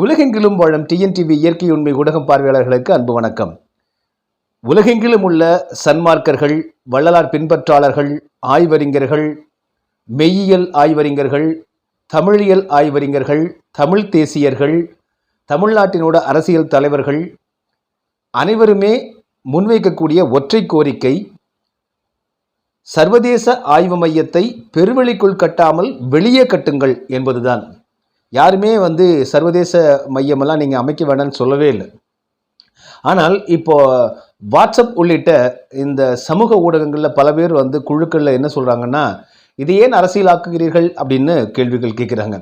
உலகெங்கிலும் வாழும் டிஎன்டிவி இயற்கை உண்மை ஊடகம் பார்வையாளர்களுக்கு அன்பு வணக்கம். உலகெங்கிலும் உள்ள சன்மார்க்கர்கள் வள்ளலார் பின்பற்றாளர்கள் ஆய்வறிஞர்கள் மெய்யியல் ஆய்வறிஞர்கள் தமிழியல் ஆய்வறிஞர்கள் தமிழ் தேசியர்கள் தமிழ்நாட்டினோட அரசியல் தலைவர்கள் அனைவருமே முன்வைக்கக்கூடிய ஒற்றை கோரிக்கை சர்வதேச ஆய்வு மையத்தை பெருவெளிக்குள் கட்டாமல் வெளியே கட்டுங்கள் என்பதுதான். யாருமே வந்து சர்வதேச மையமெல்லாம் நீங்கள் அமைக்க வேண்டாம்னு சொல்லவே இல்லை. ஆனால் இப்போ வாட்ஸ்அப் உள்ளிட்ட இந்த சமூக ஊடகங்களில் பல பேர் வந்து குழுக்களில் என்ன சொல்கிறாங்கன்னா இது ஏன் அரசியலாக்குகிறீர்கள் அப்படின்னு கேள்விகள் கேட்குறாங்க.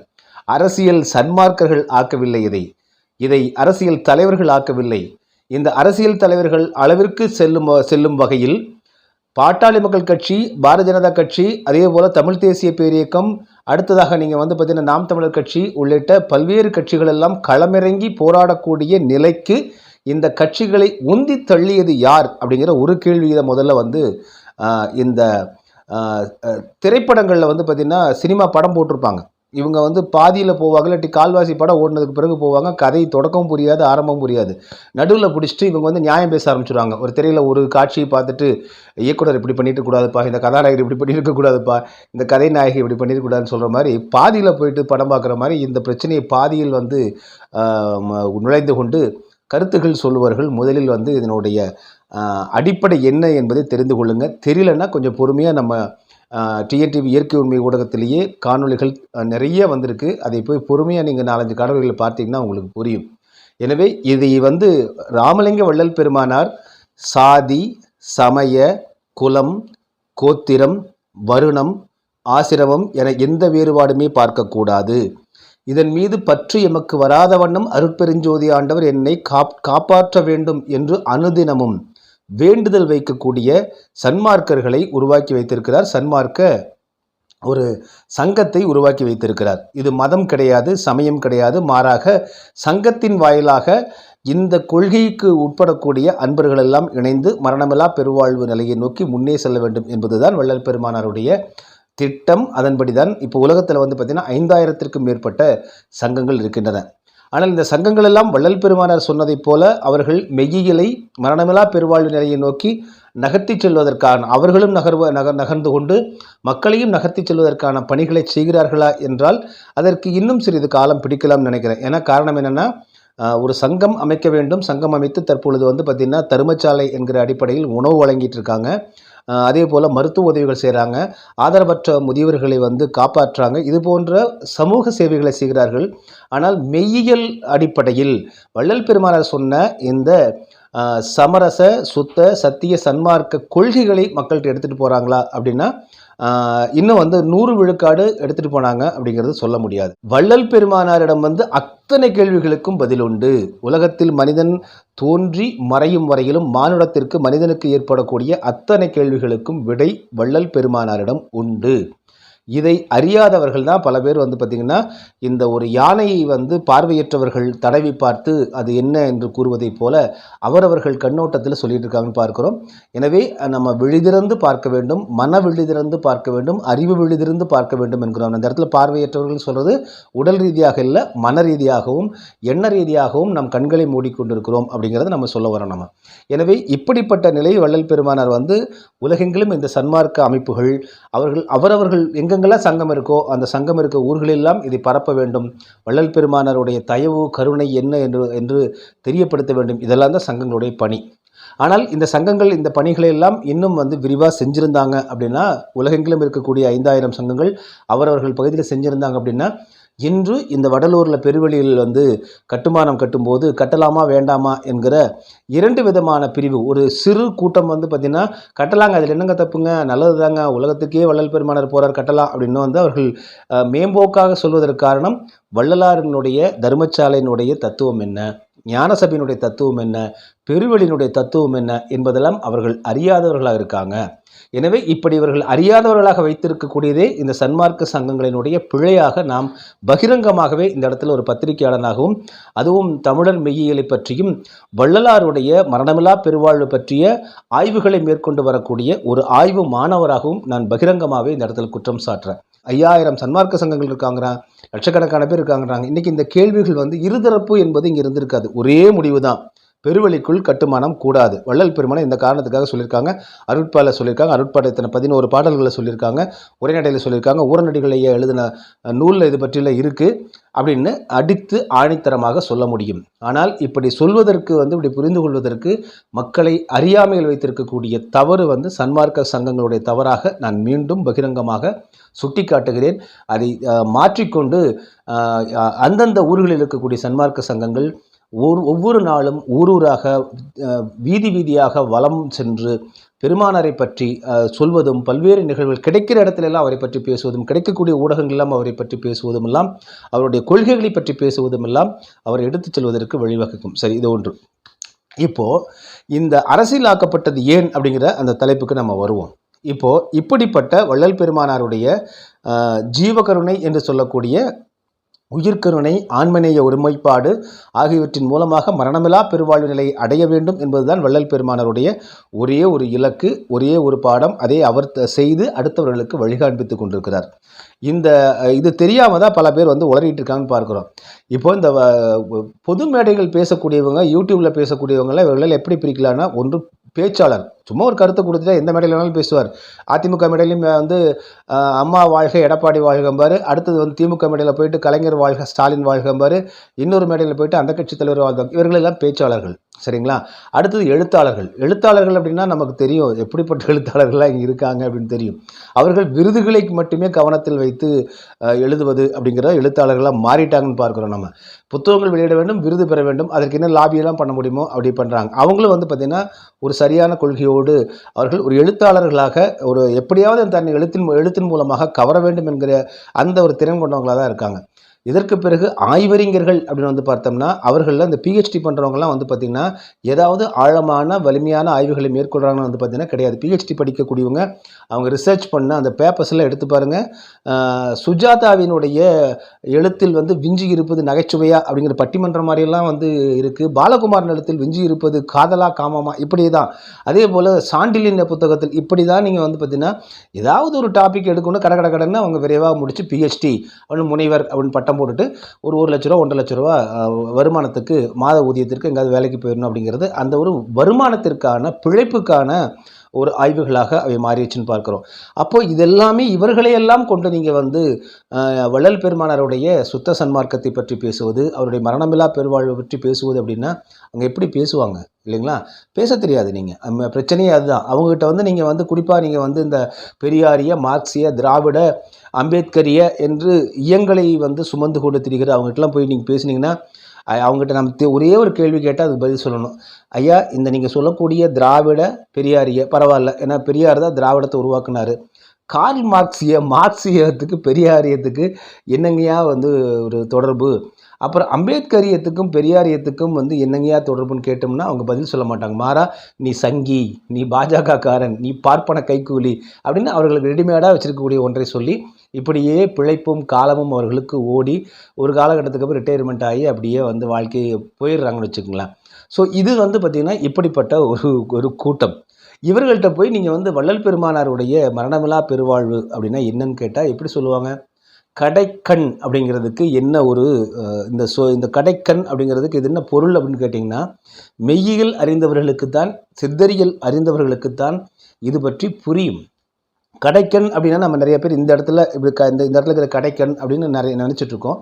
அரசியல் சன்மார்க்கர்கள் ஆக்கவில்லை இதை. இதை அரசியல் தலைவர்கள் ஆக்கவில்லை. இந்த அரசியல் தலைவர்கள் அளவிற்கு செல்லும் செல்லும் வகையில் பாட்டாளி மக்கள் கட்சி பாரதிய ஜனதா கட்சி அதே போல் தமிழ் தேசிய பேரியக்கம் அடுத்ததாக நீங்கள் வந்து பார்த்தீங்கன்னா நாம் தமிழர் கட்சி உள்ளிட்ட பல்வேறு கட்சிகள் எல்லாம் களமிறங்கி போராடக்கூடிய நிலைக்கு இந்த கட்சிகளை உந்தி தள்ளியது யார் அப்படிங்கிற ஒரு கேள்வி இதை முதல்ல வந்து இந்த திரைப்படங்களில் வந்து பார்த்திங்கன்னா சினிமா படம் போட்டிருப்பாங்க. இவங்க வந்து பாதியில் போவாங்க இல்லாட்டி கால்வாசி படம் ஓடினதுக்கு பிறகு போவாங்க கதை தொடக்கம் புரியாது ஆரம்பம் புரியாது. நடுவில் பிடிச்சிட்டு இவங்க வந்து நியாயம் பேச ஆரம்பிச்சிடுவாங்க ஒரு திரையில் ஒரு காட்சியை பார்த்துட்டு இயக்குனர் இப்படி பண்ணிட்டு கூடாதுப்பா இந்த கதாநாயகர் இப்படி பண்ணியிருக்க கூடாதுப்பா இந்த கதை நாயகி இப்படி பண்ணியிருக்க கூடாதுன்னு சொல்கிற மாதிரி பாதியில் போயிட்டு படம் பார்க்குற மாதிரி இந்த பிரச்சனையை பாதியில் வந்து நுழைந்து கொண்டு கருத்துக்கள் சொல்லுவார்கள் முதலில் வந்து இதனுடைய அடிப்படை என்ன என்பதை தெரிந்து கொள்ளுங்கள் தெரியலன்னா கொஞ்சம் பொறுமையாக நம்ம டிஎன்டிவி இயற்கை உண்மை ஊடகத்திலேயே காணொளிகள் நிறைய வந்திருக்கு. அதை போய் பொறுமையாக நீங்கள் நாலஞ்சு காணொலிகளை பார்த்தீங்கன்னா உங்களுக்கு புரியும். எனவே இது வந்து ராமலிங்க வள்ளல் பெருமானார் சாதி சமய குலம் கோத்திரம் வருணம் ஆசிரமம் என எந்த வேறுபாடுமே பார்க்கக்கூடாது. இதன் மீது பற்று எமக்கு வராத வண்ணம் அருட்பெருஞ்சோதி ஆண்டவர் என்னை காப் காப்பாற்ற வேண்டும் என்று அனுதினமும் வேண்டுதல் வைக்கக்கூடிய சன்மார்க்கர்களை உருவாக்கி வைத்திருக்கிறார். சன்மார்க்க ஒரு சங்கத்தை உருவாக்கி வைத்திருக்கிறார். இது மதம் கிடையாது சமயம் கிடையாது. மாறாக சங்கத்தின் வாயிலாக இந்த கொள்கைக்கு உட்படக்கூடிய அன்பர்கள் எல்லாம் இணைந்து மரணமில்லா பெருவாழ்வு நிலையை நோக்கி முன்னே செல்ல வேண்டும் என்பதுதான் வள்ளல் பெருமானாருடைய திட்டம். அதன்படிதான் இப்போ உலகத்தில் வந்து பார்த்திங்கன்னா ஐந்தாயிரத்திற்கும் மேற்பட்ட சங்கங்கள் இருக்கின்றன. ஆனால் இந்த சங்கங்கள் எல்லாம் வள்ளல் பெருமானார் சொன்னதைப் போல அவர்கள் மெய்யியலை மரணமில்லா பெருவாழ்வு நிலையை நோக்கி நகர்த்திச் செல்வதற்கான அவர்களும் நகர்வ நகர் நகர்ந்து கொண்டு மக்களையும் நகர்த்திச் செல்வதற்கான பணிகளை செய்கிறார்களா என்றால் அதற்கு இன்னும் சிறிது காலம் பிடிக்கலாம்னு நினைக்கிறேன். ஏன்னா காரணம் என்னென்னா ஒரு சங்கம் அமைக்க வேண்டும். சங்கம் அமைத்து தற்பொழுது வந்து பார்த்திங்கன்னா தருமச்சாலை என்கிற அடிப்படையில் உணவு வழங்கிட்டு இருக்காங்க. அதே போல் மருத்துவ உதவிகள் செய்கிறாங்க ஆதரவற்ற முதியவர்களை வந்து காப்பாற்றுறாங்க இது போன்ற சமூக சேவைகளை செய்கிறார்கள். ஆனால் மெய்யியல் அடிப்படையில் வள்ளல் பெருமானார் சொன்ன இந்த சமரச சுத்த சத்திய சன்மார்க்க கொள்கைகளை மக்கள்கிட்ட எடுத்துகிட்டு போகிறாங்களா அப்படின்னா இன்னும் வந்து நூறு விழுக்காடு எடுத்துகிட்டு போனாங்க அப்படிங்கிறது சொல்ல முடியாது. வள்ளல் பெருமானாரிடம் வந்து அத்தனை கேள்விகளுக்கும் பதில் உண்டு. உலகத்தில் மனிதன் தோன்றி மறையும் வரையிலும் மானுடத்திற்கு மனிதனுக்கு ஏற்படக்கூடிய அத்தனை கேள்விகளுக்கும் விடை வள்ளல் பெருமானாரிடம் உண்டு. இதை அறியாதவர்கள் தான் பல பேர் வந்து பார்த்திங்கன்னா இந்த ஒரு யானையை வந்து பார்வையற்றவர்கள் தடவி பார்த்து அது என்ன என்று கூறுவதைப் போல அவரவர்கள் கண்ணோட்டத்தில் சொல்லிட்டு இருக்காங்கன்னு பார்க்கிறோம். எனவே நம்ம விழிதிறந்து பார்க்க வேண்டும் மன விழிதிறந்து பார்க்க வேண்டும் அறிவு விழிதிறந்து பார்க்க வேண்டும் என்கிறோம். அந்த இடத்துல பார்வையற்றவர்கள் சொல்கிறது உடல் ரீதியாக இல்லை மன ரீதியாகவும் எண்ண ரீதியாகவும் நம் கண்களை மூடிக்கொண்டிருக்கிறோம் அப்படிங்கிறத நம்ம சொல்ல வரோம் நம்ம. எனவே இப்படிப்பட்ட நிலை வள்ளல் பெருமானார் வந்து உலகெங்கிலும் இந்த சன்மார்க்க அமைப்புகள் அவர்கள் அவரவர்கள் எங்கெங்கெல்லாம் சங்கம் இருக்கோ அந்த சங்கம் இருக்க ஊர்களெல்லாம் இதை பரப்ப வேண்டும். வள்ளல் பெருமானருடைய தயவு கருணை என்ன என்று என்று தெரியப்படுத்த வேண்டும். இதெல்லாம் தான் சங்கங்களுடைய பணி. ஆனால் இந்த சங்கங்கள் இந்த பணிகளை எல்லாம் இன்னும் வந்து விரிவாக செஞ்சுருந்தாங்க அப்படின்னா உலகெங்கிலும் இருக்கக்கூடிய ஐந்தாயிரம் சங்கங்கள் அவரவர்கள் பகுதியில் செஞ்சுருந்தாங்க அப்படின்னா இன்று இந்த வடலூரில் பெருவெளியில் வந்து கட்டுமானம் கட்டும்போது கட்டலாமா வேண்டாமா என்கிற இரண்டு விதமான பிரிவு. ஒரு சிறு கூட்டம் வந்து பார்த்திங்கன்னா கட்டலாங்க அதில் என்னங்க தப்புங்க? நல்லது தாங்க உலகத்துக்கே வள்ளல் பெருமானர் போறார் கட்டலாம் அப்படின்னு வந்து அவர்கள் மேம்போக்காக சொல்வதற்கு காரணம் வள்ளலாரினுடைய தர்மசாலையினுடைய தத்துவம் என்ன? ஞானசபையினுடைய தத்துவம் என்ன? பெருவெளியினுடைய தத்துவம் என்ன? என்பதெல்லாம் அவர்கள் அறியாதவர்களாக இருக்காங்க. எனவே இப்படி இவர்கள் அறியாதவர்களாக வைத்திருக்கக்கூடியதே இந்த சன்மார்க்க சங்கங்களினுடைய பிழையாக நாம் பகிரங்கமாகவே இந்த இடத்துல ஒரு பத்திரிகையாளனாகவும் அதுவும் தமிழர் மெய்யியலை பற்றியும் வள்ளலாருடைய மரணமில்லா பெருவாழ்வு பற்றிய ஆய்வுகளை மேற்கொண்டு வரக்கூடிய ஒரு ஆய்வு மாணவராகவும் நான் பகிரங்கமாகவே இந்த இடத்துல குற்றம் சாட்டுறேன். ஐயாயிரம் சன்மார்க்க சங்கங்கள் இருக்காங்கிறான் லட்சக்கணக்கான பேர் இருக்காங்கிறாங்க. இன்றைக்கி இந்த கேள்விகள் வந்து இருதரப்பு என்பது இங்கே இருந்திருக்காது. ஒரே முடிவு தான் பெருவழிக்குள் கட்டுமானம் கூடாது. வள்ளல் பெருமானை இந்த காரணத்துக்காக சொல்லியிருக்காங்க. அருட்பால சொல்லியிருக்காங்க. அருட்பாடத்தின பதினோரு பாடல்களை சொல்லியிருக்காங்க. உரைநடையில் சொல்லியிருக்காங்க. ஊரநடிகளையே எழுதின நூலில் இது பற்றியில் இருக்குது அப்படின்னு அடித்து ஆணித்தரமாக சொல்ல முடியும். ஆனால் இப்படி சொல்வதற்கு வந்து இப்படி புரிந்து கொள்வதற்கு மக்களை அறியாமையில் வைத்திருக்கக்கூடிய தவறு வந்து சன்மார்க்க சங்கங்களுடைய தவறாக நான் மீண்டும் பகிரங்கமாக சுட்டிக்காட்டுகிறேன். அதை மாற்றிக்கொண்டு அந்தந்த ஊர்களில் இருக்கக்கூடிய சன்மார்க்க சங்கங்கள் ஒரு ஒவ்வொரு நாளும் ஊரூராக வீதி வீதியாக வலம் சென்று பெருமானாரை பற்றி சொல்வதும் பல்வேறு நிகழ்வுகள் கிடைக்கிற இடத்துல எல்லாம் அவரை பற்றி பேசுவதும் கிடைக்கக்கூடிய ஊடகங்களெல்லாம் அவரை பற்றி பேசுவதும் எல்லாம் அவருடைய கொள்கைகளை பற்றி பேசுவதும் எல்லாம் அவரை எடுத்துச் செல்வதற்கு வழிவகுக்கும். சரி இது ஒன்று. இப்போது இந்த அரசியலாக்கப்பட்டது ஏன் அப்படிங்கிற அந்த தலைப்புக்கு நம்ம வருவோம். இப்போது இப்படிப்பட்ட வள்ளல் பெருமானாருடைய ஜீவகருணை என்று சொல்லக்கூடிய உயிர்க்கருணை ஆண்மநேய ஒருமைப்பாடு ஆகியவற்றின் மூலமாக மரணமிலா பெருவாழ்வு நிலையை அடைய வேண்டும் என்பதுதான் வள்ளல் பெருமானருடைய ஒரே ஒரு இலக்கு ஒரே ஒரு பாடம். அதை அவர் செய்து அடுத்தவர்களுக்கு வழிகாண்பித்து கொண்டிருக்கிறார். இந்த இது தெரியாமல் தான் பல பேர் வந்து உளறிட்டு இருக்காங்கன்னு பார்க்குறோம். இப்போ இந்த வ- பொது மேடைகள் பேசக்கூடியவங்க யூடியூப்பில் பேசக்கூடியவங்களாம் இவர்கள் எப்படி பிரிக்கலாம்னா ஒன்று பேச்சாளர். சும்மா ஒரு கருத்தை கொடுத்துட்டா எந்த மேடையில் வேணாலும் பேசுவார். அதிமுக மேடையிலும் வந்து அம்மா வாழ்க எடப்பாடி வாழ்கம்பார். அடுத்தது வந்து திமுக மேடையில் போயிட்டு கலைஞர் வாழ்க ஸ்டாலின் வாழ்கம்பார். இன்னொரு மேடையில் போயிட்டு அந்த கட்சி தலைவர் வாழ்க. இவர்களெல்லாம் பேச்சாளர்கள். சரிங்களா? அடுத்தது எழுத்தாளர்கள். எழுத்தாளர்கள் அப்படின்னா நமக்கு தெரியும் எப்படிப்பட்ட எழுத்தாளர்கள்லாம் இங்கே இருக்காங்க அப்படின்னு தெரியும். அவர்கள் விருதுகளை மட்டுமே கவனத்தில் வைத்து எழுதுவது அப்படிங்கிற எழுத்தாளர்களாக மாறிட்டாங்கன்னு பார்க்குறோம் நம்ம. புத்தகங்கள் வெளியிட வேண்டும் விருது பெற வேண்டும் அதற்கு என்ன லாபியெல்லாம் பண்ண முடியுமோ அப்படி பண்ணுறாங்க அவங்களும் வந்து பார்த்திங்கன்னா ஒரு சரியான கொள்கையோடு அவர்கள் ஒரு எழுத்தாளர்களாக ஒரு எப்படியாவது தன்னை எழுத்தின் எழுத்தின் மூலமாக கவர வேண்டும் என்கிற அந்த ஒரு திறன் கொண்டவங்களாக தான் இருக்காங்க. இதற்கு பிறகு ஆய்வறிஞர்கள் அப்படின்னு வந்து பார்த்தோம்னா அவர்களில் அந்த பிஹெச்டி பண்ணுறவங்கலாம் வந்து பார்த்திங்கன்னா ஏதாவது ஆழமான வலிமையான ஆய்வுகளை மேற்கொள்கிறாங்கன்னு வந்து பார்த்திங்கன்னா கிடையாது. பிஹெச்டி படிக்கக்கூடியவங்க அவங்க ரிசர்ச் பண்ண அந்த பேப்பர்ஸ்லாம் எடுத்து பாருங்கள் சுஜாதாவினுடைய எழுத்தில் வந்து விஞ்சி இருப்பது நகைச்சுவையா அப்படிங்கிற பட்டிமன்றம் மாதிரியெல்லாம் வந்து இருக்குது பாலகுமார் எழுத்தில் விஞ்சி இருப்பது காதலா காமமா இப்படி தான் அதே போல் சாண்டிலின் புத்தகத்தில் இப்படி தான் நீங்கள் வந்து பார்த்தீங்கன்னா ஏதாவது ஒரு டாபிக் எடுக்கணும் கடை கட கடைன்னு அவங்க விரைவாக முடித்து பிஹெச்டி அப்படின்னு முனைவர் அப்படின்னு பட்டம் போட்டுட்டு ஒரு ஒரு லட்ச ரூபா ஒன்றரை லட்ச ரூபா வருமானத்துக்கு மாத ஊதியத்திற்கு எங்கேயாவது வேலைக்கு போயிடணும் அப்படிங்கிறது அந்த ஒரு வருமானத்திற்கான பிழைப்புக்கான ஒரு ஆய்வுகளாக அவை மாறிடுச்சுன்னு பார்க்குறோம். அப்போ இதெல்லாமே இவர்களையெல்லாம் கொண்டு நீங்கள் வந்து வள்ளல் பெருமானாருடைய சுத்த சன்மார்க்கத்தை பற்றி பேசுவது அவருடைய மரணமில்லா பெருவாழ்வை பற்றி பேசுவது அப்படின்னா அங்கே எப்படி பேசுவாங்க? இல்லைங்களா? பேச தெரியாது நீங்கள் பிரச்சனையே அதுதான். அவங்ககிட்ட வந்து நீங்கள் வந்து குறிப்பாக நீங்கள் வந்து இந்த பெரியாரிய மார்க்சிய திராவிட அம்பேத்கரிய என்று இயங்களை வந்து சுமந்து கொண்டு திரிகிற அவங்ககிட்டலாம் போய் நீங்கள் பேசுனீங்கன்னா அவங்ககிட்ட நம்ம தே- ஒரே ஒரு கேள்வி கேட்டால் அதுக்கு பதில் சொல்லணும். ஐயா இந்த நீங்கள் சொல்லக்கூடிய திராவிட பெரியாரிய பரவாயில்ல ஏன்னா பெரியார் தான் திராவிடத்தை உருவாக்குனார். கார்ல் மார்க்சிய மார்க்சியத்துக்கு பெரியாரியத்துக்கு என்னங்கய்யா வந்து ஒரு தொடர்பு? அப்புறம் அம்பேத்கரியத்துக்கும் பெரியாரியத்துக்கும் வந்து என்னங்கயா தொடர்புன்னு கேட்டோம்னா அவங்க பதில் சொல்ல மாட்டாங்க. மாறா நீ சங்கி நீ பாஜகக்காரன் நீ பார்ப்பன கைக்கூலி அப்படின்னு அவர்களுக்கு ரெடிமேடாக வச்சுருக்கக்கூடிய ஒன்றை சொல்லி இப்படியே பிழைப்பும் காலமும் அவர்களுக்கு ஓடி ஒரு காலகட்டத்துக்கு அப்புறம் ரிட்டையர்மெண்ட் ஆகி அப்படியே வந்து வாழ்க்கையை போயிடுறாங்கன்னு வச்சுக்கோங்களேன். ஸோ இது வந்து பார்த்திங்கன்னா இப்படிப்பட்ட ஒரு ஒரு கூட்டம். இவர்கள்ட்ட போய் நீங்கள் வந்து வள்ளல் பெருமானாருடைய மரணமில்லா பெருவாழ்வு அப்படின்னா என்னன்னு கேட்டால் எப்படி சொல்லுவாங்க? கடைக்கண் அப்படிங்கிறதுக்கு என்ன ஒரு இந்த சோ இந்த கடைக்கண் அப்படிங்கிறதுக்கு இது என்ன பொருள் அப்படின்னு கேட்டிங்கன்னா மெய்யியல் அறிந்தவர்களுக்குத்தான் சித்தரியல் அறிந்தவர்களுக்குத்தான் இது பற்றி புரியும். கடைக்கண் அப்படின்னா நம்ம நிறைய பேர் இந்த இடத்துல இப்படி க இந்த இந்த இடத்துல இருக்கிற கடைக்கண் அப்படின்னு நிறைய நினச்சிட்ருக்கோம்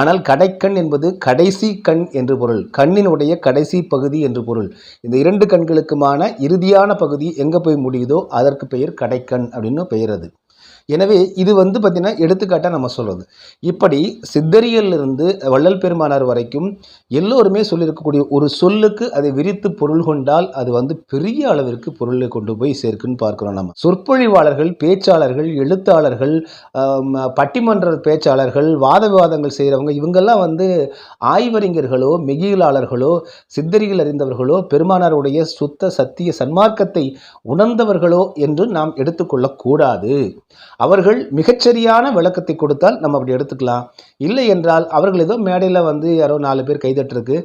ஆனால் கடைக்கண் என்பது கடைசி கண் என்று பொருள். கண்ணினுடைய கடைசி பகுதி என்று பொருள். இந்த இரண்டு கண்களுக்குமான இறுதியான பகுதி எங்கே போய் முடியுதோ அதற்கு பெயர் கடைக்கண் அப்படின்னு பெயர் அது. எனவே இது வந்து பார்த்திங்கன்னா எடுத்துக்காட்டாக நம்ம சொல்கிறது இப்படி சித்தரியலிருந்து வள்ளல் பெருமானார் வரைக்கும் எல்லோருமே சொல்லியிருக்கக்கூடிய ஒரு சொல்லுக்கு அதை விரித்து பொருள் கொண்டால் அது வந்து பெரிய அளவிற்கு பொருளை கொண்டு போய் சேர்க்குன்னு பார்க்குறோம் நம்ம. சொற்பொழிவாளர்கள் பேச்சாளர்கள் எழுத்தாளர்கள் பட்டிமன்ற பேச்சாளர்கள் வாத விவாதங்கள் செய்கிறவங்க இவங்கெல்லாம் வந்து ஆய்வறிஞர்களோ மெகியலாளர்களோ சித்தரிகள் அறிந்தவர்களோ பெருமானாருடைய சுத்த சத்திய சன்மார்க்கத்தை உணர்ந்தவர்களோ என்று நாம் எடுத்துக்கொள்ளக்கூடாது. அவர்கள் மிகச்சரியான விளக்கத்தை கொடுத்தால் நம்ம அப்படி எடுத்துக்கலாம். இல்லை என்றால் அவர்கள் ஏதோ மேடையில் வந்து யாரோ நாலு பேர் கைதட்டுறதுக்கு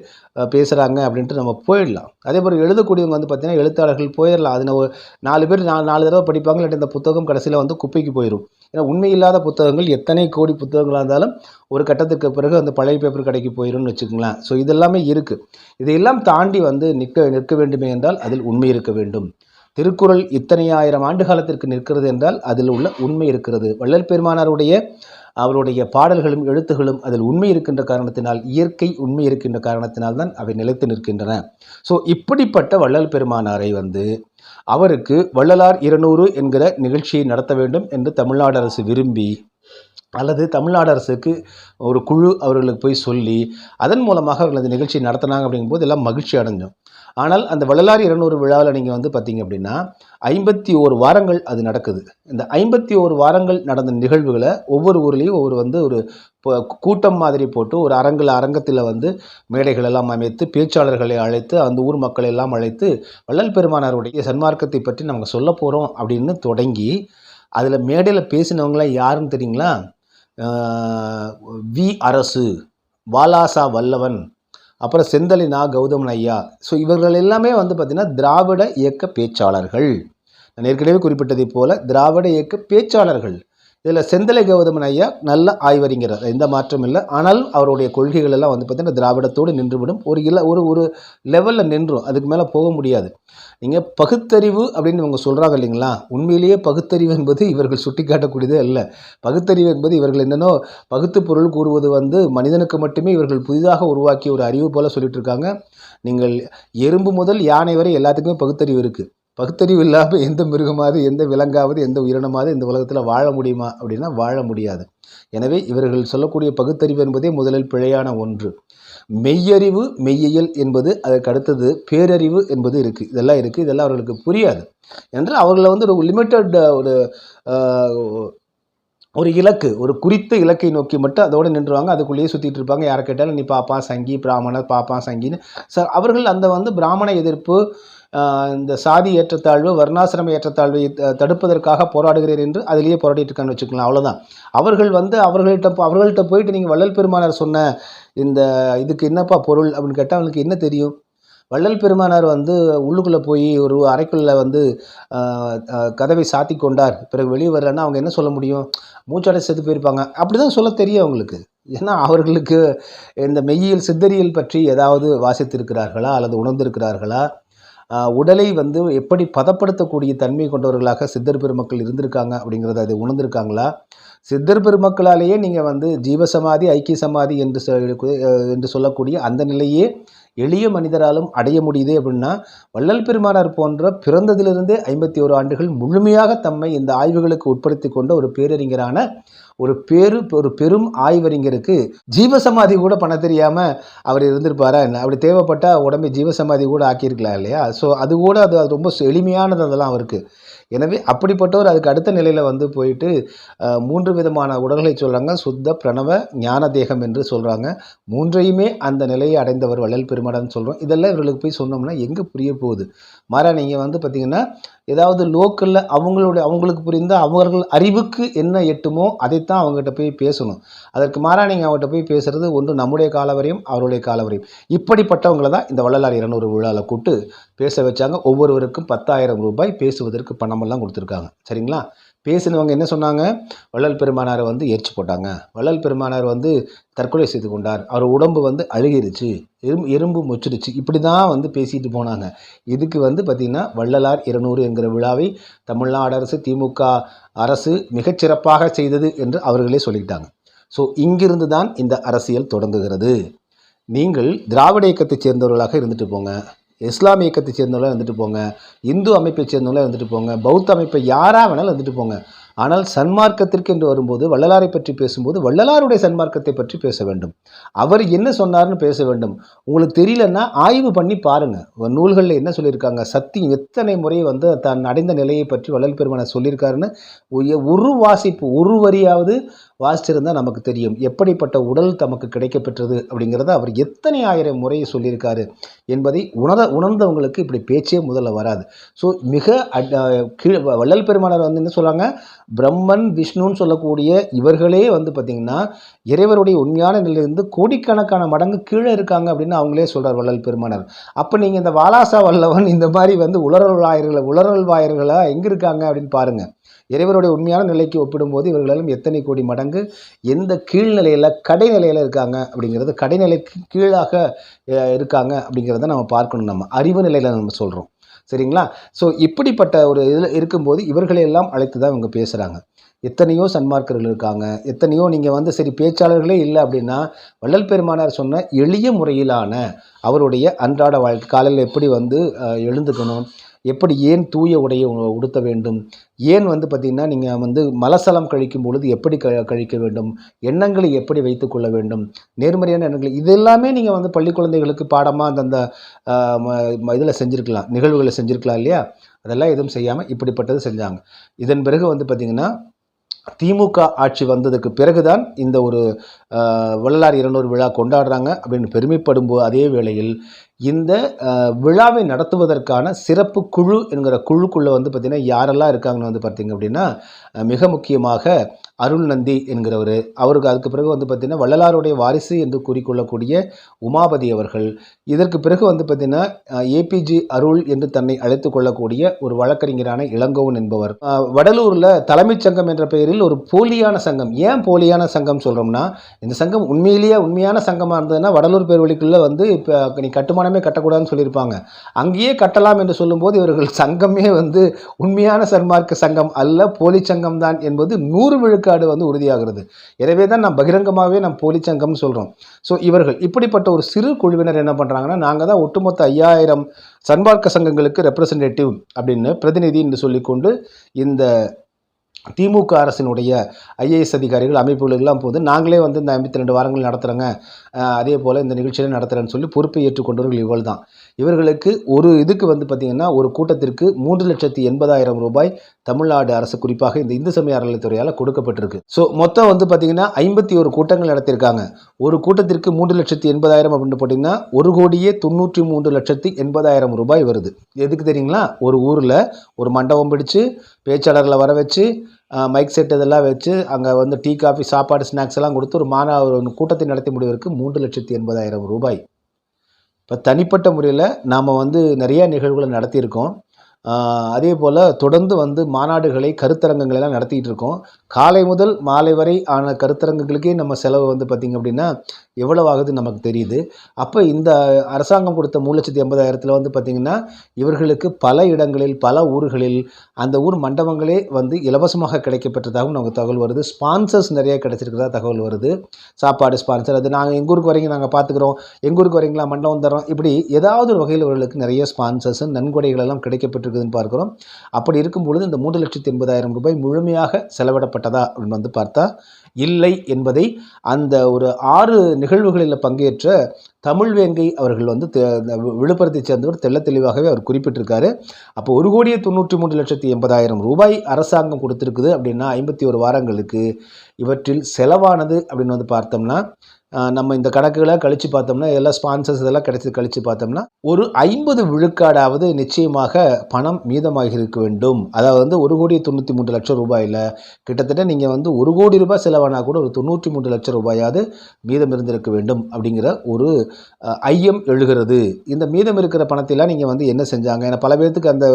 பேசுகிறாங்க அப்படின்ட்டு நம்ம போயிடலாம். அதே போல் எழுதக்கூடியவங்க வந்து பார்த்திங்கன்னா எழுத்தாளர்கள் போயிடலாம். அது நாலு பேர் நாலு நாலு தடவை படிப்பாங்க இல்லாட்டி இந்த புத்தகம் கடைசியில் வந்து குப்பைக்கு போயிடும் ஏன்னா உண்மை இல்லாத புத்தகங்கள் எத்தனை கோடி புத்தகங்களாக இருந்தாலும் ஒரு கட்டத்துக்கு பிறகு அந்த பழைய பேப்பர் கடைக்கு போயிடும்னு வச்சுக்கோங்களேன். ஸோ இதெல்லாமே இருக்குது இதையெல்லாம் தாண்டி வந்து நிற்க நிற்க வேண்டுமே என்றால் அதில் உண்மை இருக்க வேண்டும். திருக்குறள் இத்தனை ஆயிரம் ஆண்டு காலத்திற்கு நிற்கிறது என்றால் அதில் உள்ள உண்மை இருக்கிறது. வள்ளல் பெருமானாருடைய அவருடைய பாடல்களும் எழுத்துகளும் அதில் உண்மை இருக்கின்ற காரணத்தினால் இயற்கை உண்மை இருக்கின்ற காரணத்தினால் தான் அவை நிலைத்து நிற்கின்றன. ஸோ இப்படிப்பட்ட வள்ளல் பெருமானாரை வந்து அவருக்கு வள்ளலார் இருநூறு என்கிற நிகழ்ச்சியை நடத்த வேண்டும் என்று தமிழ்நாடு அரசு விரும்பி அல்லது தமிழ்நாடு அரசுக்கு ஒரு குழு அவர்களுக்கு போய் சொல்லி அதன் மூலமாக அவர்கள் அந்த நிகழ்ச்சியை நடத்தினாங்க அப்படிங்கும்போது எல்லாம் மகிழ்ச்சி அடைஞ்சோம். ஆனால் அந்த வள்ளலார் இருநூறு விழாவில் நீங்கள் வந்து பார்த்தீங்க அப்படின்னா ஐம்பத்தி ஓரு வாரங்கள் அது நடக்குது. இந்த ஐம்பத்தி ஓரு வாரங்கள் நடந்த நிகழ்வுகளை ஒவ்வொரு ஊர்லேயும் ஒவ்வொரு வந்து ஒரு கூட்டம் மாதிரி போட்டு ஒரு அரங்கில் அரங்கத்தில் வந்து மேடைகள் எல்லாம் அமைத்து பேச்சாளர்களை அழைத்து அந்த ஊர் மக்களை எல்லாம் அழைத்து வள்ளல் பெருமானாருடைய சன்மார்க்கத்தை பற்றி நம்ம சொல்ல போகிறோம் அப்படின்னு தொடங்கி அதில் மேடையில் பேசினவங்களாம் யாருன்னு தெரியுங்களா? வி. அரசு வாலாசா வல்லவன் அப்புறம் செந்தலை நா கௌதமன் ஐயா. ஸோ இவர்கள் எல்லாமே வந்து பார்த்திங்கன்னா திராவிட இயக்க பேச்சாளர்கள். நான் ஏற்கனவே குறிப்பிட்டதைப் போல் திராவிட இயக்க பேச்சாளர்கள். இதில் செந்தலை கௌதமன் ஐயா நல்ல ஆய்வறிஞர். எந்த மாற்றம் இல்லை. ஆனாலும் அவருடைய கொள்கைகள் எல்லாம் வந்து பார்த்திங்கன்னா திராவிடத்தோடு நின்றுவிடும். ஒரு இல ஒரு ஒரு லெவலில் நின்றும். அதுக்கு மேலே போக முடியாது. நீங்கள் பகுத்தறிவு அப்படின்னு இவங்க சொல்கிறாங்க இல்லைங்களா? உண்மையிலேயே பகுத்தறிவு என்பது இவர்கள் சுட்டிக்காட்டக்கூடியதே அல்ல. பகுத்தறிவு என்பது இவர்கள் என்னென்னோ பகுத்து பொருள் கூறுவது வந்து மனிதனுக்கு மட்டுமே இவர்கள் புதிதாக உருவாக்கிய ஒரு அறிவு போல சொல்லிட்டு இருக்காங்க. நீங்கள் எறும்பு முதல் யானை வரை எல்லாத்துக்குமே பகுத்தறிவு இருக்குது பகுத்தறிவு இல்லாமல் எந்த மிருகமாவது எந்த விலங்காவது எந்த உயிரினமாவது இந்த உலகத்தில் வாழ முடியுமா? அப்படின்னா வாழ முடியாது. எனவே இவர்கள் சொல்லக்கூடிய பகுத்தறிவு என்பதே முதலில் பிழையான ஒன்று. மெய்யறிவு மெய்யியல் என்பது அதற்கு அடுத்தது பேரறிவு என்பது இருக்குது இதெல்லாம் இருக்குது இதெல்லாம் அவர்களுக்கு புரியாது. என்று அவர்களை வந்து ஒரு லிமிட்டட் ஒரு ஒரு இலக்கு ஒரு குறித்த இலக்கை நோக்கி மட்டும் அதோடு நின்றுவாங்க. அதுக்குள்ளேயே சுற்றிட்டு இருப்பாங்க. யாரை கேட்டாலும் நீ பாப்பா சங்கி பிராமணர் பாப்பா சங்கின்னு. சார் அவர்கள் அந்த வந்து பிராமண எதிர்ப்பு இந்த சாதி ஏற்றத்தாழ்வு வர்ணாசிரம ஏற்றத்தாழ்வை த- தடுப்பதற்காக போராடுகிறேன் என்று அதிலேயே போராடிட்டு இருக்கான்னு வச்சுக்கலாம் அவ்வளோதான் அவர்கள் வந்து அவர்கள்ட்ட அவர்கள்ட்ட போயிட்டு நீங்கள் வள்ளல் பெருமானார் சொன்ன இந்த இதுக்கு என்னப்பா பொருள் அப்படின்னு கேட்டால் அவனுக்கு என்ன தெரியும்? வள்ளல் பெருமானார் வந்து உள்ளுக்குள்ளே போய் ஒரு அறைக்குள்ளே வந்து கதவை சாத்தி கொண்டார். பிறகு வெளியே வரலன்னா அவங்க என்ன சொல்ல முடியும்? மூச்சாடை செத்து போயிருப்பாங்க. அப்படி தான் சொல்ல தெரியும் அவங்களுக்கு. ஏன்னா அவர்களுக்கு இந்த மெய்யியல் சித்தரியல் பற்றி ஏதாவது வாசித்திருக்கிறார்களா அல்லது உணர்ந்திருக்கிறார்களா? உடலை வந்து எப்படி பதப்படுத்தக்கூடிய தன்மை கொண்டவர்களாக சித்தர் பெருமக்கள் இருந்திருக்காங்க அப்படிங்கிறத அது உணர்ந்திருக்காங்களா? சித்தர் பெருமக்களாலேயே நீங்கள் வந்து ஜீவசமாதி ஐக்கிய சமாதி என்று என்று சொல்லக்கூடிய அந்த நிலையே எளிய மனிதராலும் அடைய முடியுது அப்படின்னா வள்ளல் பெருமானார் போன்ற பிறந்ததிலிருந்தே ஐம்பத்தி ஓரு ஆண்டுகள் முழுமையாக தம்மை இந்த ஆய்வுகளுக்கு உட்படுத்தி கொண்ட ஒரு பேரறிஞரான ஒரு பேரு ஒரு பெரும் ஆய்வறிஞருக்கு ஜீவசமாதி கூட பண்ண தெரியாமல் அவர் இருந்திருப்பாரா? என்ன அப்படி தேவைப்பட்டா உடம்பை ஜீவசமாதி கூட ஆக்கியிருக்கலாம் இல்லையா? ஸோ அது கூட அது ரொம்ப எளிமையானது அதெல்லாம் அவருக்கு. எனவே அப்படிப்பட்டவர் அதுக்கு அடுத்த நிலையில் வந்து போயிட்டு மூன்று விதமான உடல்களை சொல்கிறாங்க சுத்த பிரணவ ஞான தேகம் என்று சொல்கிறாங்க மூன்றையுமே அந்த நிலையை அடைந்தவர் வள்ளல் பெருமாடன் சொல்கிறோம் இதெல்லாம் இவர்களுக்கு போய் சொன்னோம்னா எங்கே புரிய போகுது? மாறா நீங்கள் வந்து பார்த்தீங்கன்னா ஏதாவது லோக்கலில் அவங்களுடைய அவங்களுக்கு புரிந்த அவர்கள் அறிவுக்கு என்ன எட்டுமோ அதைத்தான் அவங்ககிட்ட போய் பேசணும். அதற்கு மாறாக நீங்கள் அவங்ககிட்ட போய் பேசுகிறது ஒன்று நம்முடைய காலவரையும் அவருடைய காலவரையும். இப்படிப்பட்டவங்களை தான் இந்த வள்ளலார் இருநூறு விழாவில் கூட்டு பேச வச்சாங்க. ஒவ்வொருவருக்கும் பத்தாயிரம் ரூபாய் பேசுவதற்கு பணமெல்லாம் கொடுத்துருக்காங்க. சரிங்களா? பேசினவங்க என்ன சொன்னாங்க? வள்ளல் பெருமானாரை வந்து எரிச்சு போட்டாங்க. வள்ளல் பெருமானார் வந்து தற்கொலை செய்து கொண்டார். அவர் உடம்பு வந்து அழுகிருச்சு. எறும்பு எறும்பு முச்சிருச்சு இப்படி தான் வந்து பேசிட்டு போனாங்க. இதுக்கு வந்து பார்த்திங்கன்னா வள்ளலார் இருநூறு என்கிற விழாவை தமிழ்நாடு அரசு திமுக அரசு மிகச்சிறப்பாக செய்தது என்று அவர்களே சொல்லிட்டாங்க. ஸோ இங்கிருந்து தான் இந்த அரசியல் தொடங்குகிறது. நீங்கள் திராவிட இயக்கத்தைச் சேர்ந்தவர்களாக இருந்துட்டு போங்க. இஸ்லாமிய இயக்கத்தை சேர்ந்தவங்களாம் இருந்துட்டு போங்க இந்து அமைப்பை சேர்ந்தவங்களாம் இருந்துட்டு போங்க பௌத்த அமைப்பை யாராக வேணாலும் இருந்துட்டு போங்க. ஆனால் சன்மார்க்கத்திற்கு என்று வரும்போது வள்ளலாரை பற்றி பேசும்போது வள்ளலாருடைய சன்மார்க்கத்தை பற்றி பேச வேண்டும். அவர் என்ன சொன்னார்னு பேச வேண்டும். உங்களுக்கு தெரியலன்னா ஆய்வு பண்ணி பாருங்கள் நூல்களில் என்ன சொல்லியிருக்காங்க? சத்தியம் எத்தனை முறை வந்து தான் அடைந்த நிலையை பற்றி வள்ளல் பெருமானை சொல்லியிருக்காருன்னு ஒரு வாசிப்பு ஒரு வரியாவது வாசிச்சிருந்தால் நமக்கு தெரியும். எப்படிப்பட்ட உடல் தமக்கு கிடைக்கப்பெற்றது அப்படிங்கிறத அவர் எத்தனை ஆயிரம் முறையை சொல்லியிருக்காரு என்பதை உணர உணர்ந்தவங்களுக்கு இப்படி பேச்சே முதல்ல வராது. ஸோ மிக அட்- அஹ் கீழ் வள்ளல் பெருமானார் வந்து என்ன சொல்கிறாங்க பிரம்மன் விஷ்ணுன்னு சொல்லக்கூடிய இவர்களே வந்து பார்த்திங்கன்னா இறைவருடைய உண்மையான நிலையிலிருந்து கோடிக்கணக்கான மடங்கு கீழே இருக்காங்க அப்படின்னு அவங்களே சொல்கிறார் வள்ளல் பெருமானார். அப்போ நீங்கள் இந்த வாலாசா வல்லவன் இந்த மாதிரி வந்து உளறல் வாயர்களை எங்கே இருக்காங்க அப்படின்னு பாருங்கள் இறைவருடைய உண்மையான நிலைக்கு ஒப்பிடும்போது இவர்களாலும் எத்தனை கோடி மடங்கு எந்த கீழ்நிலையில் கடைநிலையில் இருக்காங்க அப்படிங்கிறது கடைநிலைக்கு கீழாக இருக்காங்க அப்படிங்கிறத நம்ம பார்க்கணும் நம்ம. அறிவு நிலையில் நம்ம சொல்கிறோம் சரிங்களா? ஸோ இப்படிப்பட்ட ஒரு இதில் இருக்கும்போது இவர்களையெல்லாம் அழைத்து தான் இவங்க பேசுகிறாங்க எத்தனையோ சன்மார்க்கர்கள் இருக்காங்க. எத்தனையோ நீங்கள் வந்து சரி பேச்சாளர்களே இல்லை அப்படின்னா வள்ளல் பெருமானார் சொன்ன எளிய முறையிலான அவருடைய அன்றாட வாழ்க்கை காலையில் எப்படி வந்து எழுந்துக்கணும் எப்படி ஏன் தூய உடையை உ- உடுத்த வேண்டும்? ஏன் வந்து பார்த்திங்கன்னா நீங்கள் வந்து மலசலம் கழிக்கும் பொழுது எப்படி க கழிக்க வேண்டும்? எண்ணங்களை எப்படி வைத்துக்கொள்ள வேண்டும்? நேர்மறையான எண்ணங்கள் இது எல்லாமே நீங்கள் வந்து பள்ளி குழந்தைகளுக்கு பாடமாக அந்தந்த இதில் செஞ்சுருக்கலாம் நிகழ்வுகளை செஞ்சுருக்கலாம் இல்லையா? அதெல்லாம் எதுவும் செய்யாமல் இப்படிப்பட்டது செஞ்சாங்க. இதன் பிறகு வந்து பார்த்திங்கன்னா திமுக ஆட்சி வந்ததுக்கு பிறகுதான் இந்த ஒரு வள்ளலார் இருநூறு விழா கொண்டாடுறாங்க அப்படின்னு பெருமைப்படும் அதே வேளையில் இந்த விழாவை நடத்துவதற்கான சிறப்பு குழு என்கிற குழுக்குள்ளே வந்து பார்த்திங்கன்னா யாரெல்லாம் இருக்காங்கன்னு வந்து பார்த்திங்க அப்படின்னா மிக முக்கியமாக அருள் நந்தி என்கிறவர். அவருக்கு அதுக்கு பிறகு வந்து பார்த்திங்கன்னா வள்ளலாருடைய வாரிசு என்று கூறிக்கொள்ளக்கூடிய உமாபதி அவர்கள். இதற்கு பிறகு வந்து பார்த்திங்கன்னா ஏபிஜி அருள் என்று தன்னை அழைத்து கொள்ளக்கூடிய ஒரு வழக்கறிஞரான இளங்கோவன் என்பவர். வடலூரில் தலைமைச் சங்கம் என்ற பெயரில் ஒரு போலியான சங்கம். ஏன் போலியான சங்கம் சொல்கிறோம்னா இந்த சங்கம் உண்மையிலேயே உண்மையான சங்கமாக இருந்ததுன்னா வடலூர் பேர்வழிக்குள்ளே வந்து இப்போ நீ கட்டுமானமே கட்டக்கூடாதுன்னு சொல்லியிருப்பாங்க. அங்கேயே கட்டலாம் என்று சொல்லும்போது இவர்கள் சங்கமே வந்து உண்மையான சன்மார்க்க சங்கம் அல்ல போலி சங்கம் தான் என்பது நூறு விழுக்காடு வந்து உறுதியாகிறது. எனவே தான் நாம் பகிரங்கமாகவே நாம் போலி சங்கம்னு சொல்கிறோம் ஸோ இவர்கள் இப்படிப்பட்ட ஒரு சிறு குழுவினர் என்ன பண்ணுறாங்கன்னா நாங்கள் தான் ஒட்டுமொத்த ஐயாயிரம் சன்மார்க்க சங்கங்களுக்கு ரெப்ரசன்டேட்டிவ் அப்படின்னு பிரதிநிதி என்று சொல்லிக்கொண்டு இந்த திமுக அரசினுடைய ஐஏஎஸ் அதிகாரிகள் அமைப்புகளுக்கெல்லாம் போது நாங்களே வந்து இந்த ஐம்பத்தி ரெண்டு வாரங்கள் நடத்துகிறோங்க அதே போல் இந்த நிகழ்ச்சியில நடத்துகிறேன்னு சொல்லி பொறுப்பை ஏற்றுக்கொண்டவர்கள் இவள் தான் இவர்களுக்கு ஒரு இதுக்கு வந்து பார்த்திங்கன்னா ஒரு கூட்டத்திற்கு மூன்று லட்சத்தி எண்பதாயிரம் ரூபாய் தமிழ்நாடு அரசு குறிப்பாக இந்த இந்து சமய அறநிலைத்துறையால் கொடுக்கப்பட்டிருக்கு. ஸோ மொத்தம் வந்து பார்த்திங்கன்னா ஐம்பத்தி ஒரு கூட்டங்கள் நடத்தியிருக்காங்க. ஒரு கூட்டத்திற்கு மூன்று லட்சத்தி எண்பதாயிரம் அப்படின்னு போட்டிங்கன்னா ஒரு கோடியே தொண்ணூற்றி மூன்று லட்சத்தி எண்பதாயிரம் ரூபாய் வருது. எதுக்கு தெரியுங்களா? ஒரு ஊரில் ஒரு மண்டபம் பிடிச்சு பேச்சாளர்களை வர வச்சு மைக் செட் இதெல்லாம் வச்சு அங்கே வந்து டீ காஃபி சாப்பாடு ஸ்நாக்ஸ் எல்லாம் கொடுத்து ஒரு மாணவர் ஒரு கூட்டத்தை நடத்தி முடிவதற்கு மூன்று லட்சத்தி எண்பதாயிரம் ரூபாய். இப்போ தனிப்பட்ட முறையில் நாம் வந்து நிறைய நிகழ்வுகளை நடத்தியிருக்கோம். அதே போல் தொடர்ந்து வந்து மாநாடுகளை கருத்தரங்கங்கள் எல்லாம் நடத்திக்கிட்டு இருக்கோம். காலை முதல் மாலை வரை ஆன கருத்தரங்குகளுக்கே நம்ம செலவு வந்து பார்த்திங்க அப்படின்னா எவ்வளவு ஆகுது நமக்கு தெரியுது. அப்போ இந்த அரசாங்கம் கொடுத்த மூணு லட்சத்தி எண்பதாயிரத்தில் வந்து பார்த்திங்கன்னா இவர்களுக்கு பல இடங்களில் பல ஊர்களில் அந்த ஊர் மண்டபங்களே வந்து இலவசமாக கிடைக்கப்பெற்றதாகவும் நமக்கு தகவல் வருது. ஸ்பான்சர்ஸ் நிறைய கிடைச்சிருக்கிறதா தகவல் வருது. சாப்பாடு ஸ்பான்சர் அது நாங்கள் எங்கள் ஊருக்கு வரீங்க நாங்கள் பார்த்துக்குறோம் எங்கள் ஊருக்கு வரீங்களா மண்டபம் தரோம் இப்படி ஏதாவது ஒரு வகையில் இவர்களுக்கு நிறைய ஸ்பான்சர்ஸ் நன்கொடைகள் எல்லாம் இருக்குதுன்னு பார்க்குறோம். அப்படி இருக்கும் பொழுது இந்த மூன்று லட்சத்தி எண்பதாயிரம் ரூபாய் முழுமையாக செலவிடப்பட்டதா அப்படின்னு வந்து பார்த்தா இல்லை என்பதை அந்த ஒரு ஆறு நிகழ்வுகளில் பங்கேற்ற தமிழ்வேங்கை அவர்கள் வந்து விழுப்புரத்தை சேர்ந்தவர் தெள்ள தெளிவாகவே அவர் குறிப்பிட்டிருக்காரு. அப்போ ஒரு கோடியே தொண்ணூற்றி மூன்று லட்சத்தி எண்பதாயிரம் ரூபாய் அரசாங்கம் கொடுத்துருக்குது அப்படின்னா ஐம்பத்தி ஒரு வாரங்களுக்கு இவற்றில் செலவானது அப்படின்னு வந்து பார்த்தோம்னா நம்ம இந்த கணக்குகளை கழித்து பார்த்தோம்னா எல்லாம் ஸ்பான்சர்ஸ் இதெல்லாம் கிடைச்சி கழித்து பார்த்தோம்னா ஒரு ஐம்பது விழுக்காடாவது நிச்சயமாக பணம் மீதமாக இருக்க வேண்டும். அதாவது வந்து ஒரு கோடி தொண்ணூற்றி மூன்று லட்சம் ரூபாயில் கிட்டத்தட்ட நீங்கள் வந்து ஒரு கோடி ரூபாய் செலவானா கூட ஒரு தொண்ணூற்றி மூன்று லட்சம் ரூபாயாவது மீதம் இருந்திருக்க வேண்டும் அப்படிங்கிற ஒரு ஐயம் எழுகிறது. இந்த மீதம் இருக்கிற பணத்தையெல்லாம் நீங்கள் வந்து என்ன செஞ்சாங்க? ஏன்னா பல பேர்த்துக்கு அந்த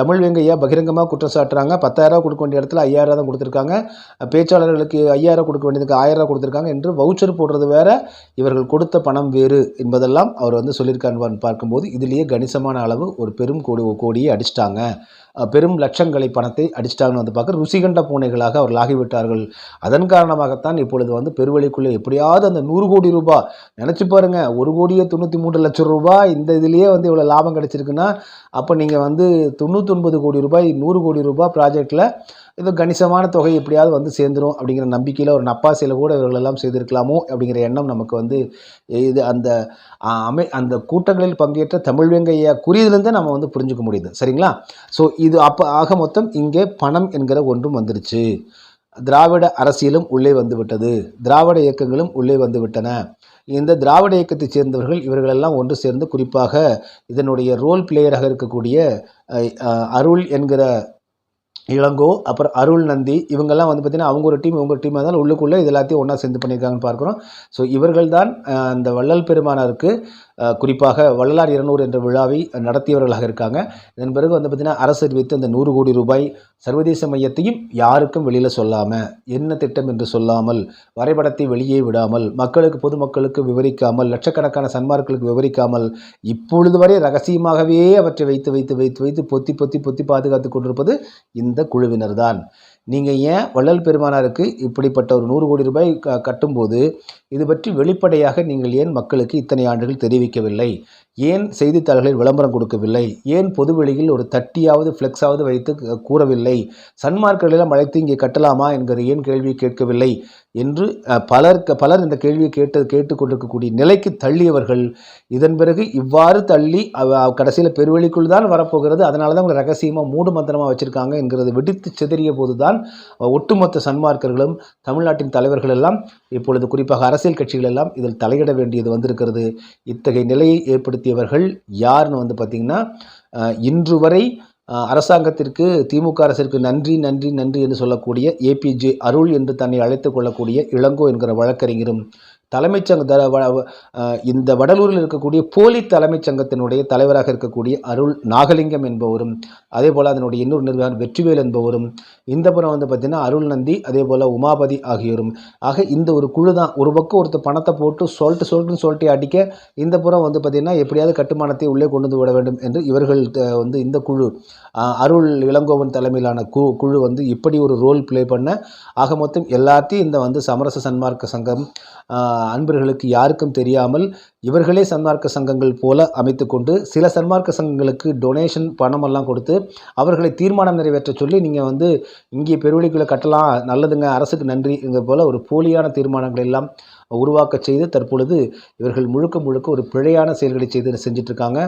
தமிழ் வெங்கையா பகிரங்கமாக குற்றம் சாட்டுறாங்க. பத்தாயிரரூவா கொடுக்க வேண்டிய இடத்துல ஐயாயிரம் தான் கொடுத்துருக்காங்க. பேச்சாளர்களுக்கு ஐயாயிரம் கொடுக்க வேண்டியதுக்கு ஆயிரம் ரூபா கொடுத்துருக்காங்க என்று வவுச்சர் போடுறது வேற இவர்கள் கொடுத்த பணம் வேறு என்பதெல்லாம் அவர் வந்து சொல்லியிருக்கான்னு பார்க்கும்போது இதுலேயே கணிசமான அளவு ஒரு பெரும் கோடி கோடியை அடிச்சிட்டாங்க. பெரும் லட்சங்களை பணத்தை அடிச்சிட்டாங்கன்னு வந்து பார்க்க ருசிகண்ட பூனைகளாக அவர்கள் ஆகிவிட்டார்கள். அதன் காரணமாகத்தான் இப்பொழுது வந்து பெருவழிக்குள்ளே எப்படியாவது அந்த நூறு கோடி ரூபாய் நினச்சி பாருங்கள் ஒரு கோடியே தொண்ணூற்றி மூன்று லட்சம் ரூபாய் இந்த இதுலேயே வந்து இவ்வளோ லாபம் கிடைச்சிருக்குன்னா அப்போ நீங்கள் வந்து தொண்ணூத்தொன்பது கோடி ரூபாய் நூறு கோடி ரூபாய் ப்ராஜெக்டில் இது கணிசமான தொகை எப்படியாவது வந்து சேர்ந்துரும் அப்படிங்கிற நம்பிக்கையில் ஒரு நப்பாசையில் கூட இவர்கள் எல்லாம் செய்திருக்கலாமோ அப்படிங்கிற எண்ணம் நமக்கு வந்து இது அந்த அமை அந்த கூட்டங்களில் பங்கேற்ற தமிழ் வெங்கையா கூறியதுலேருந்தே நம்ம வந்து புரிஞ்சுக்க முடியுது. சரிங்களா? ஸோ இது அப்போ ஆக மொத்தம் இங்கே பணம் என்கிற ஒன்றும் வந்துருச்சு. திராவிட அரசியலும் உள்ளே வந்துவிட்டது. திராவிட இயக்கங்களும் உள்ளே வந்துவிட்டன. இந்த திராவிட இயக்கத்தைச் சேர்ந்தவர்கள் இவர்களெல்லாம் ஒன்று சேர்ந்து குறிப்பாக இதனுடைய ரோல் பிளேயராக இருக்கக்கூடிய அருள் என்கிற இளங்கோ அப்புறம் அருள் நந்தி இவங்கெல்லாம் வந்து பார்த்திங்கன்னா அவங்க ஒரு டீம் இவங்க ஒரு டீம் இருந்தாலும் உள்ளுக்குள்ளே இது எல்லாத்தையும் ஒன்றா சேர்ந்து பண்ணியிருக்காங்கன்னு பார்க்குறோம். ஸோ இவர்கள் தான் அந்த வள்ளல் பெருமானாருக்கு குறிப்பாக வள்ளலார் இருநூறு என்ற விழாவை நடத்தியவர்களாக இருக்காங்க. இதன் பிறகு வந்து பார்த்திங்கன்னா அரசு அறிவித்த அந்த நூறு கோடி ரூபாய் சர்வதேச மையத்தையும் யாருக்கும் வெளியில் சொல்லாமல் என்ன திட்டம் என்று சொல்லாமல் வரைபடத்தை வெளியே விடாமல் மக்களுக்கு பொதுமக்களுக்கு விவரிக்காமல் லட்சக்கணக்கான சன்மார்களுக்கு விவரிக்காமல் இப்பொழுது வரை ரகசியமாகவே அவற்றை வைத்து வைத்து வைத்து வைத்து பொத்தி பொத்தி பொத்தி பாதுகாத்து கொண்டிருப்பது இந்த குழுவினர் தான் நீங்கள் ஏன் வள்ளல் பெருமானாருக்கு இப்படிப்பட்ட ஒரு நூறு கோடி ரூபாய் க கட்டும்போது இது பற்றி வெளிப்படையாக நீங்கள் ஏன் மக்களுக்கு இத்தனை ஆண்டுகள் தெரிவிக்கவில்லை? ஏன் செய்தித்தாள்களில் விளம்பரம் கொடுக்கவில்லை? ஏன் பொதுவெளியில் ஒரு தட்டியாவது ஃப்ளெக்ஸாவது வைத்து கூறவில்லை? சன்மார்க்கர்களெல்லாம் அழைத்து இங்கே கட்டலாமா என்கிற ஏன் கேள்வி கேட்கவில்லை? என்று பலர் பலர் இந்த கேள்வியை கேட்டு கேட்டுக்கொண்டிருக்கக்கூடிய நிலைக்கு தள்ளியவர்கள். இதன் பிறகு இவ்வாறு தள்ளி கடைசியில் பெருவெளிக்குள் தான் வரப்போகிறது. அதனால தான் உங்களை ரகசியமாக மூடு மந்திரமாக வச்சுருக்காங்க என்கிறது வெடித்து சிதறிய போது தான் ஒட்டுமொத்த சன்மார்க்கர்களும் தமிழ்நாட்டின் தலைவர்கள் எல்லாம் இப்பொழுது குறிப்பாக அரசியல் கட்சிகள் எல்லாம் இதில் தலையிட வேண்டியது வந்திருக்கிறது. இத்தகைய நிலையை ஏற்படுத்தியவர்கள் யாருன்னு வந்து பார்த்திங்கன்னா இன்று வரை அரசாங்கத்திற்கு திமுக அரசிற்கு நன்றி நன்றி நன்றி என்று சொல்லக்கூடிய ஏபிஜே அருள் என்று தன்னை அழைத்து கொள்ளக்கூடிய இளங்கோ என்கிற வழக்கறிஞரும் தலைமைச் சங்க த- வ- இந்த வடலூரில் இருக்கக்கூடிய போலி தலைமைச் சங்கத்தினுடைய தலைவராக இருக்கக்கூடிய அருள் நாகலிங்கம் என்பவரும் அதே போல் அதனுடைய இன்னொரு நிர்வாகம் வெற்றிவேல் என்பவரும் இந்த புறம் வந்து பார்த்திங்கன்னா அருள் நந்தி அதே போல் உமாபதி ஆகியோரும். ஆக இந்த ஒரு குழு தான் ஒரு பக்கம் ஒருத்தர் பணத்தை போட்டு சொல்லிட்டு சொல்லிட்டுன்னு சொல்லிட்டு அடிக்க இந்த புறம் வந்து பார்த்திங்கன்னா எப்படியாவது கட்டுமானத்தை உள்ளே கொண்டு வந்து விட வேண்டும் என்று இவர்கள் வந்து இந்த குழு அருள் இளங்கோவன் தலைமையிலான கு குழு வந்து இப்படி ஒரு ரோல் ப்ளே பண்ண ஆக மொத்தம் எல்லாத்தையும் இந்த வந்து சமரச சன்மார்க்க சங்கம் அன்பர்களுக்கு யாருக்கும் தெரியாமல் இவர்களே சன்மார்க்க சங்கங்கள் போல அமைத்துக்கொண்டு சில சன்மார்க்க சங்கங்களுக்கு டொனேஷன் பணமெல்லாம் கொடுத்து அவர்களை தீர்மானம் நிறைவேற்ற சொல்லி நீங்கள் வந்து இங்கே பெருவெளிக்குள்ளே கட்டலாம் நல்லதுங்க அரசுக்கு நன்றி இங்க போல ஒரு போலியான தீர்மானங்களை எல்லாம் உருவாக்க செய்து தற்பொழுது இவர்கள் முழுக்க முழுக்க ஒரு பிழையான செயல்களை செய்து செஞ்சிட்ருக்காங்க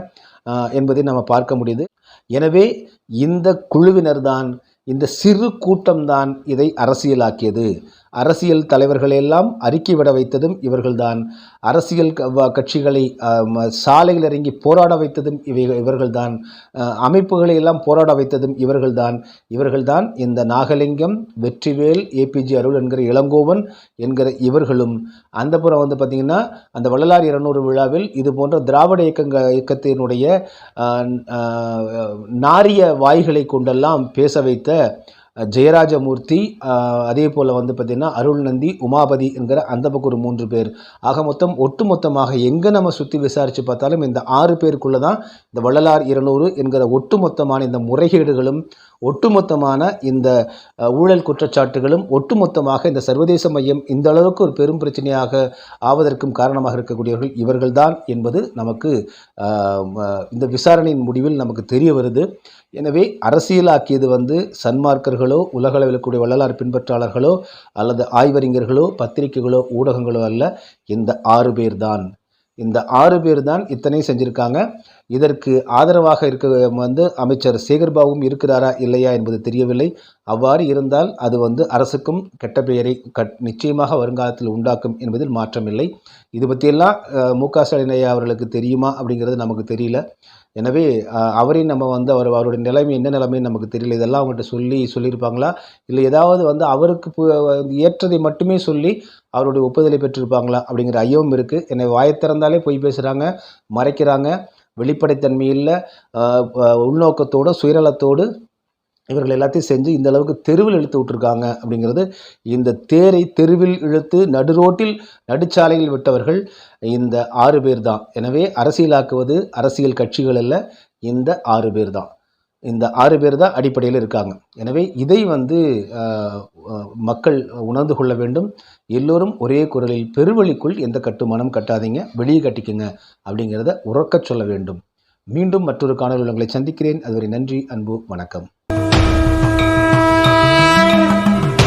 என்பதை நம்ம பார்க்க முடியுது. எனவே இந்த குழுவினர் தான் இந்த சிறு கூட்டம்தான் இதை அரசியலாக்கியது. அரசியல் தலைவர்களையெல்லாம் அறிக்கை விட வைத்ததும் இவர்கள்தான். அரசியல் க- கட்சிகளை சாலையில் இறங்கி போராட வைத்ததும் இவை இவர்கள்தான். அமைப்புகளை எல்லாம் போராட வைத்ததும் இவர்கள்தான். இவர்கள்தான் இந்த நாகலிங்கம் வெற்றிவேல் ஏபிஜே அருள் என்கிற இளங்கோவன் என்கிற இவர்களும். அந்த புறம் வந்து பார்த்திங்கன்னா அந்த வள்ளலார் இருநூறு விழாவில் இது போன்ற திராவிட இயக்கங்க இயக்கத்தினுடைய நாரிய வாய்களை கொண்டெல்லாம் பேச வைத்த ஜெயராஜமூர்த்தி அதே போல் வந்து பார்த்திங்கன்னா அருள் நந்தி உமாபதி என்கிற அந்த பக்கம் ஒரு மூன்று பேர். ஆக மொத்தம் ஒட்டுமொத்தமாக எங்கே நம்ம சுற்றி விசாரித்து பார்த்தாலும் இந்த ஆறு பேருக்குள்ளே தான் இந்த வள்ளலார் இருநூறு என்கிற ஒட்டுமொத்தமான இந்த முறைகேடுகளும் ஒட்டுமொத்தமான இந்த ஊழல் குற்றச்சாட்டுகளும் ஒட்டுமொத்தமாக இந்த சர்வதேச மையம் இந்த அளவுக்கு ஒரு பெரும் பிரச்சனையாக ஆவதற்கும் காரணமாக இருக்கக்கூடியவர்கள் இவர்கள்தான் என்பது நமக்கு இந்த விசாரணையின் முடிவில் நமக்கு தெரிய வருது. எனவே அரசியலாக்கியது வந்து சன்மார்க்கர்களோ உலகளவில் கூடிய வள்ளலார் பின்பற்றாளர்களோ அல்லது ஆய்வறிஞர்களோ பத்திரிகைகளோ ஊடகங்களோ அல்ல இந்த ஆறு பேர்தான். இந்த ஆறு பேர் தான் இத்தனை செஞ்சுருக்காங்க. இதற்கு ஆதரவாக இருக்க வந்து அமைச்சர் சேகர்பாபுவும் இருக்கிறாரா இல்லையா என்பது தெரியவில்லை. அவ்வாறு இருந்தால் அது வந்து அரசுக்கும் கெட்ட பெயரை கட் நிச்சயமாக வருங்காலத்தில் உண்டாக்கும் என்பதில் மாற்றமில்லை. இது பற்றியெல்லாம் மு க ஸ்டாலின் ஐயா அவர்களுக்கு தெரியுமா அப்படிங்கிறது நமக்கு தெரியல. எனவே அவரையும் நம்ம வந்து அவர் அவருடைய நிலைமை என்ன நிலைமைன்னு நமக்கு தெரியல. இதெல்லாம் அவங்கள்ட்ட சொல்லி சொல்லியிருப்பாங்களா? இல்லை ஏதாவது வந்து அவருக்கு பு- ஏற்றதை மட்டுமே சொல்லி அவருடைய ஒப்புதலை பெற்றிருப்பாங்களா? அப்படிங்கிற ஐயமும் இருக்குது என்னை வாயை திறந்தாலே போய் பேசுகிறாங்க மறைக்கிறாங்க. வெளிப்படைத்தன்மை இல்லை. உள்நோக்கத்தோடு சுயநலத்தோடு இவர்கள் எல்லாத்தையும் செஞ்சு இந்த அளவுக்கு தெருவில் இழுத்து விட்டுருக்காங்க அப்படிங்கிறது இந்த தேரை தெருவில் இழுத்து நடுரோட்டில் நடுச்சாலையில் விட்டவர்கள் இந்த ஆறு பேர் தான் எனவே அரசியலாக்குவது அரசியல் கட்சிகள் அல்ல இந்த ஆறு பேர் தான் இந்த ஆறு பேர் தான் அடிப்படையில் இருக்காங்க. எனவே இதை வந்து மக்கள் உணர்ந்து கொள்ள வேண்டும். எல்லோரும் ஒரே குரலில் பெருவழிக்குள் எந்த கட்டுமானம் கட்டாதீங்க வெளியே கட்டிக்குங்க அப்படிங்கிறத உறக்கச் சொல்ல வேண்டும். மீண்டும் மற்றொரு காணொலி உங்களை சந்திக்கிறேன். அதுவரை நன்றி அன்பு வணக்கம்.